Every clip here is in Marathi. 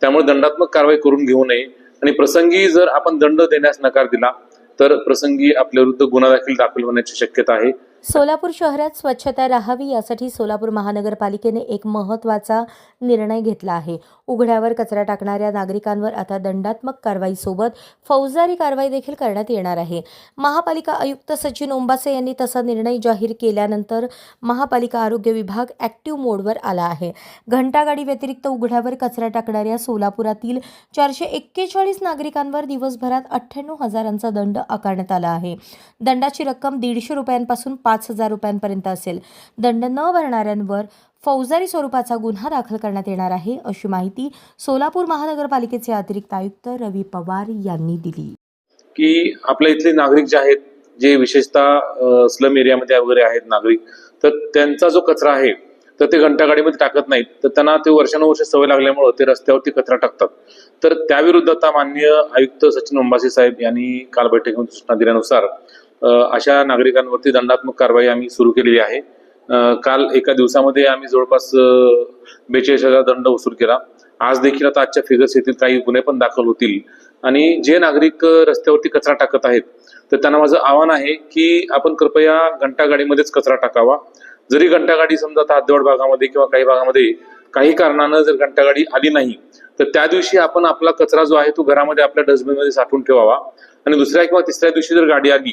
त्यामुळे दंडात्मक कारवाई करून घेऊ नये. आणि प्रसंगी जर आपण दंड देण्यास नकार दिला तर प्रसंगी आपल्या विरुद्ध गुन्हा देखील दाखल होण्याची शक्यता आहे. सोलापूर शहरात स्वच्छता राहावी यासाठी सोलापूर महानगरपालिकेने एक महत्त्वाचा निर्णय घेतला आहे. उघड्यावर कचरा टाकणाऱ्या नागरिकांवर आता दंडात्मक कारवाईसोबत फौजदारी कारवाई देखील करण्यात येणार आहे. महापालिका आयुक्त सचिन ओंबासे यांनी तसा निर्णय जाहीर केल्यानंतर महापालिका आरोग्य विभाग ॲक्टिव्ह मोडवर आला आहे. घंटागाडी व्यतिरिक्त उघड्यावर कचरा टाकणाऱ्या सोलापुरातील चारशे एक्केचाळीस नागरिकांवर दिवसभरात अठ्ठ्याण्णव हजारांचा दंड आकारण्यात आला आहे. दंडाची रक्कम दीडशे रुपयांपासून पाच हजार रुपयांपर्यंत असेल. दंड न भरणाऱ्यांवर फौजदारी स्वरूपाचा गुन्हा दाखल करण्यात येणार आहे अशी माहिती सोलापूर महानगरपालिकेचे अतिरिक्त आयुक्त रवी पवार यांनी दिली. की आपल्या इथले नागरिक जे आहेत जे विशेषतः स्लम एरियामध्ये वगैरे आहेत नागरिक तर त्यांचा जो कचरा आहे तर ते घंटागाडीमध्ये टाकत नाहीत. तर त्यांना ते वर्षानुवर्ष सवय लागल्यामुळं ते रस्त्यावरती कचरा टाकतात. तर त्याविरुद्ध आता माननीय आयुक्त सचिन अंबासी साहेब यांनी काल बैठकीमध्ये सूचना दिल्यानुसार अशा नागरिकांवरती दंडात्मक कारवाई आम्ही सुरू केलेली आहे. काल एका दिवसामध्ये आम्ही जवळपास बेचाळीस हजार दंड वसूल केला. आज देखील आता आजच्या फिगर्स येथील काही गुन्हे पण दाखल होतील. आणि जे नागरिक रस्त्यावरती कचरा टाकत आहेत तर त्यांना माझं आव्हान आहे की आपण कृपया घंटागाडीमध्येच कचरा टाकावा. जरी घंटागाडी समजा आता हद्दवाड भागामध्ये किंवा काही भागामध्ये काही कारणानं जर घंटागाडी आली नाही तर त्या दिवशी आपण आपला कचरा जो आहे तो घरामध्ये आपल्या डस्टबिनमध्ये साठवून ठेवावा. आणि दुसऱ्या किंवा तिसऱ्या दिवशी जर गाडी आली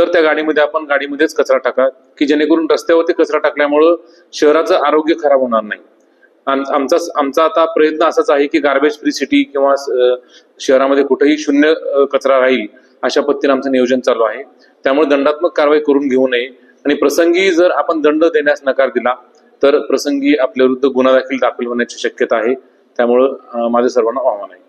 तर त्या गाडीमध्ये आपण गाडीमध्येच कचरा टाका की जेणेकरून रस्त्यावरती कचरा टाकल्यामुळं शहराचं आरोग्य खराब होणार नाही. आमचा आमचा आता प्रयत्न असाच आहे की गार्बेज फ्री सिटी किंवा शहरामध्ये कुठेही शून्य कचरा राहील अशा पद्धतीने आमचं नियोजन चालू आहे. त्यामुळे दंडात्मक कारवाई करून घेऊ नये. आणि प्रसंगी जर आपण दंड देण्यास नकार दिला तर प्रसंगी आपल्या विरुद्ध गुन्हा दाखल दाखल होण्याची शक्यता आहे. त्यामुळं माझं सर्वांना आव्हान आहे.